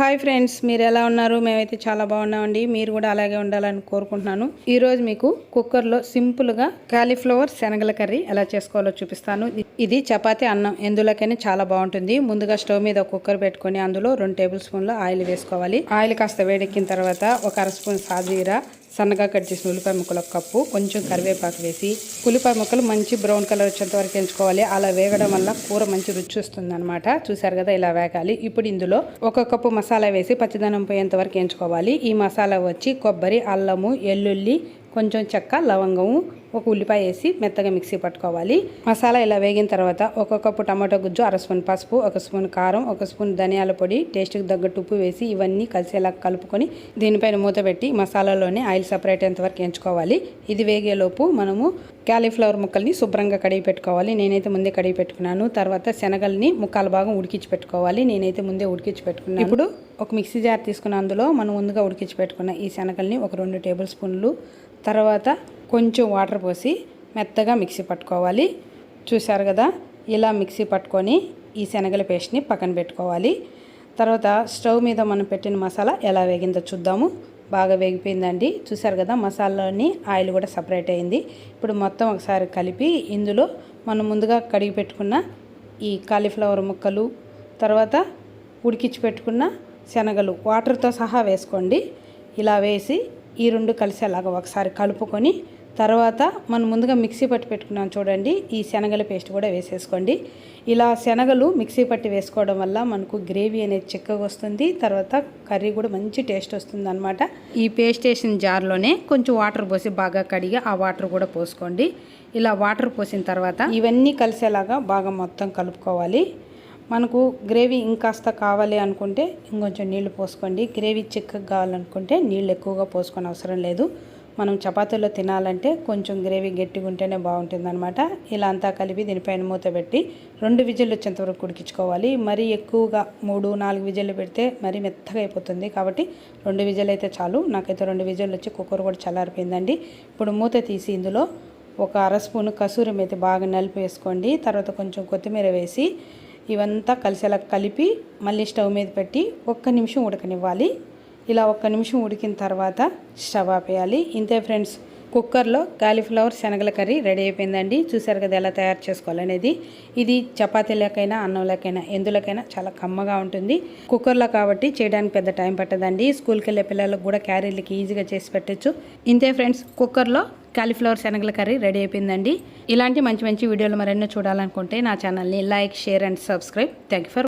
Hi friends మీరు ఎలా ఉన్నారు? మేమైతే చాలా బాగున్నామండి. మీరు కూడా అలాగే ఉండాలని కోరుకుంటున్నాను. ఈరోజు మీకు కుక్కర్లో సింపుల్గా కాలీఫ్లవర్ శనగల కర్రీ ఎలా చేసుకోవాలో చూపిస్తాను. ఇది చపాతి అన్నం. ఎందులోకైనా చాలా బాగుంటుంది. ముందుగా స్టవ్ మీద కుక్కర్ పెట్టుకొని అందులో రెండు టేబుల్ స్పూన్ల ఆయిల్ వేసుకోవాలి. ఆయిల్ కాస్త వేడెక్కిన తర్వాత ఒక అర స్పూన్ సాజీరా సన్నగా కట్ చేసిన ఉల్లిపాయ ముక్కలు ఒక కప్పు కొంచెం కరివేపాకు వేసి ఉల్లిపాయ ముక్కలు మంచి బ్రౌన్ కలర్ వచ్చేంత వరకు ఎంచుకోవాలి. అలా వేగడం వల్ల కూర మంచి రుచి వస్తుంది అనమాట చూసారు కదా ఇలా వేగాలి. ఇప్పుడు ఇందులో ఒక కప్పు మసాలా వేసి పచ్చిదనం పోయేంత వరకు ఎంచుకోవాలి. ఈ మసాలా వచ్చి కొబ్బరి అల్లము ఎల్లుల్లి కొంచెం చెక్క లవంగము ఒక ఉల్లిపాయ వేసి మెత్తగా మిక్సీ పట్టుకోవాలి. మసాలా ఇలా వేగిన తర్వాత ఒక కప్పు టమాటో గుజ్జు అర స్పూన్ పసుపు ఒక స్పూన్ కారం ఒక స్పూన్ ధనియాల పొడి టేస్ట్కి తగ్గట్టు ఉప్పు వేసి ఇవన్నీ కలిసేలా కలుపుకొని దీనిపైన మూత పెట్టి మసాలాలోనే ఆయిల్ సపరేట్ అయ్యేంత వరకు ఎంచుకోవాలి ఇది వేగేలోపు మనము క్యాలీఫ్లవర్ ముక్కల్ని శుభ్రంగా కడిగి పెట్టుకోవాలి. నేనైతే ముందే కడిగి పెట్టుకున్నాను. తర్వాత శనగల్ని ముక్కాల భాగం ఉడికించి పెట్టుకోవాలి. నేనైతే ముందే ఉడికించి పెట్టుకున్నాను. ఇప్పుడు ఒక మిక్సీ జార్ తీసుకున్న అందులో మనం ముందుగా ఉడికించి పెట్టుకున్న ఈ శనగల్ని ఒక రెండు టేబుల్ స్పూన్లు తర్వాత కొంచెం వాటర్ పోసి మెత్తగా మిక్సీ పట్టుకోవాలి. చూసారు కదా? ఇలా మిక్సీ పట్టుకొని ఈ శనగల పేస్ట్ని పక్కన పెట్టుకోవాలి. తర్వాత స్టవ్ మీద మనం పెట్టిన మసాలా ఎలా వేగిందో చూద్దాము. బాగా వేగిపోయిందండి. చూసారు కదా? మసాలాలోని ఆయిల్ కూడా సపరేట్ అయింది. ఇప్పుడు మొత్తం ఒకసారి కలిపి ఇందులో మనం ముందుగా కడిగి పెట్టుకున్న ఈ కాలీఫ్లవర్ ముక్కలు తర్వాత ఉడికించి పెట్టుకున్న శనగలు వాటర్తో సహా వేసుకోండి. ఇలా వేసి ఈ రెండు కలిసేలాగా ఒకసారి కలుపుకొని తర్వాత మనం ముందుగా మిక్సీ పట్టి పెట్టుకున్నాం చూడండి. ఈ శనగల పేస్ట్ కూడా వేసేసుకోండి. ఇలా శనగలు మిక్సీ పట్టి వేసుకోవడం వల్ల మనకు గ్రేవీ అనేది చిక్కగా వస్తుంది. తర్వాత కర్రీ కూడా మంచి టేస్ట్ వస్తుంది అనమాట ఈ పేస్ట్ వేసిన జార్లోనే కొంచెం వాటర్ పోసి బాగా కడిగి ఆ వాటర్ కూడా పోసుకోండి. ఇలా వాటర్ పోసిన తర్వాత ఇవన్నీ కలిసేలాగా బాగా మొత్తం కలుపుకోవాలి. మనకు గ్రేవీ ఇంకాస్త కావాలి అనుకుంటే ఇంకొంచెం నీళ్ళు పోసుకోండి. గ్రేవీ చిక్కగా కావాలనుకుంటే నీళ్ళు ఎక్కువగా పోసుకొని అవసరం లేదు. మనం చపాతీలో తినాలంటే కొంచెం గ్రేవీ గట్టిగా ఉంటేనే బాగుంటుందన్నమాట. ఇలా అంతా కలిపి దీనిపైన మూత పెట్టి రెండు విజిల్లు వచ్చేంతవరకు ఉడికించుకోవాలి. మరీ ఎక్కువగా మూడు నాలుగు విజిల్లు పెడితే మరీ మెత్తగా అయిపోతుంది కాబట్టి రెండు విజిల్ అయితే చాలు. నాకైతే రెండు విజిల్లు వచ్చి కుక్కర్ కూడా చల్లారిపోయిందండి. ఇప్పుడు మూత తీసి ఇందులో ఒక అర స్పూన్ కసూరి మీద బాగా నలిపి వేసుకోండి. తర్వాత కొంచెం కొత్తిమీర వేసి ఇవంతా కలిసేలా కలిపి మళ్ళీ స్టవ్ మీద పెట్టి ఒక్క నిమిషం ఉడకనివ్వాలి. ఇలా ఒక్క నిమిషం ఉడికిన తర్వాత స్టవ్ ఆపేయాలి. ఇంతే ఫ్రెండ్స్ కుక్కర్లో కాలీఫ్లవర్ శనగల కర్రీ రెడీ అయిపోయిందండి. చూసారు కదా ఎలా తయారు చేసుకోవాలనేది. ఇది చపాతీలకైనా అన్నంలకైనా ఎందులోకైనా చాలా కమ్మగా ఉంటుంది. కుక్కర్లో కాబట్టి చేయడానికి పెద్ద టైం పట్టదండి. స్కూల్కి వెళ్ళే పిల్లలకు కూడా క్యారీలకి ఈజీగా చేసి పెట్టచ్చు. ఇంతే ఫ్రెండ్స్ కుక్కర్లో కాలీఫ్లవర్ శనగల కర్రీ రెడీ అయిపోయిందండి. ఇలాంటి మంచి మంచి వీడియోలు మరెన్నో చూడాలనుకుంటే నా ఛానల్ని like share and subscribe. Thank for